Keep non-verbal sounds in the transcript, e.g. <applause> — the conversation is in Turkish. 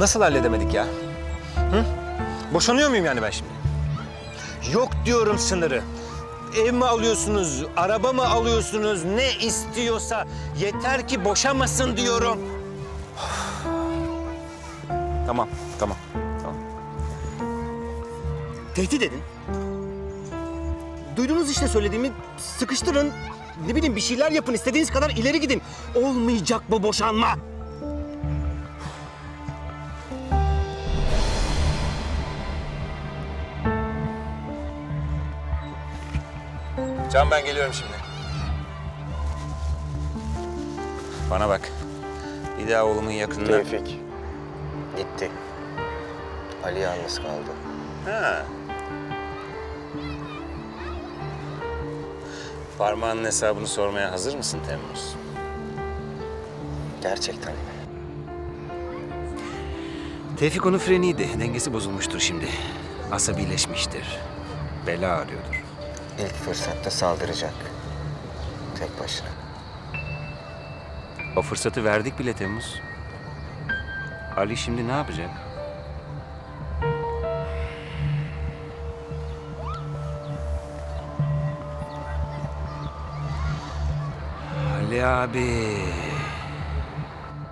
Nasıl halledemedik ya? Hı? Boşanıyor muyum yani ben şimdi? Yok diyorum sınırı. Ev mi alıyorsunuz, araba mı alıyorsunuz, ne istiyorsa yeter ki boşamasın diyorum. <sighs> tamam, tamam, tamam. Tehdit edin. Duydunuz işte söylediğimi. Sıkıştırın. Ne bileyim bir şeyler yapın. istediğiniz kadar ileri gidin. Olmayacak bu boşanma. Can ben geliyorum şimdi. Bana bak. Bir daha oğlumun yakınına... Tevfik. Gitti. Ali yalnız kaldı. Ha. Parmağının hesabını sormaya hazır mısın Temmuz? Gerçekten. Tevfik onun freniydi. Dengesi bozulmuştur şimdi. Asabileşmiştir. Bela arıyordur. İlk fırsatta saldıracak. Tek başına. O fırsatı verdik bile Temmuz. Ali şimdi ne yapacak? Ali abi.